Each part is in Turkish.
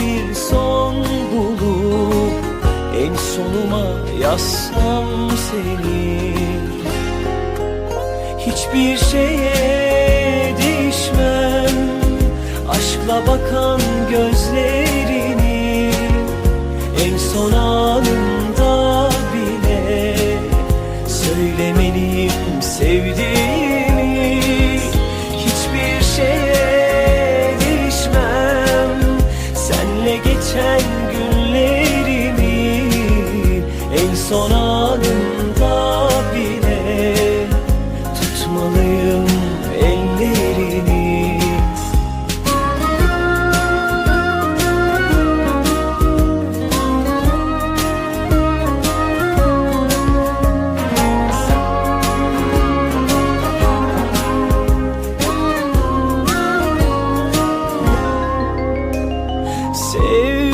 bir son bulup En sonuma yazsam seni. Hiçbir şeye değişmem Aşkla bakan gözlerini En son anımda geçen günlerimi En son anımda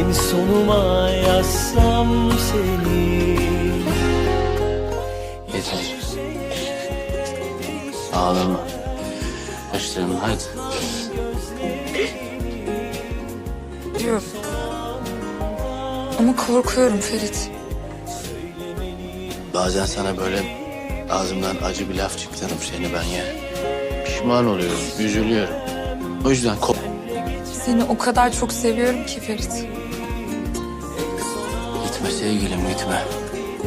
En sonuma yazsam seni Yeter. Ağlama. Başlarım hadi. Diyorum. Ama korkuyorum Ferit. Bazen sana böyle ağzımdan acı bir laf çıkarırım seni ben ya. Pişman oluyorum, üzülüyorum. O yüzden ko- Seni o kadar çok seviyorum ki Ferit. Gitme sevgilim gitme.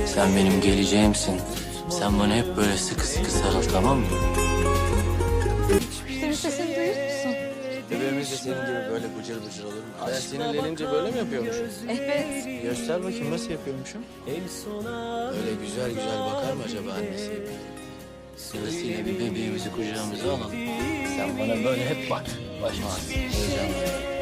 Sen benim geleceğimsin. Sen bana hep böyle sıkı sıkı sarıl tamam mı? Senin sesini duyuyor musun? Bebeğimiz de senin gibi böyle bıcır bıcır olur mu? Ben sinirlenince böyle mi yapıyormuşum? Evet. Göster bakayım nasıl yapıyormuşum? Öyle güzel güzel bakar mı acaba annesi? Sırasıyla bir bebeğimizi kucağımıza alalım. Sen bana böyle hep bak. Başmaz. Heyecanla.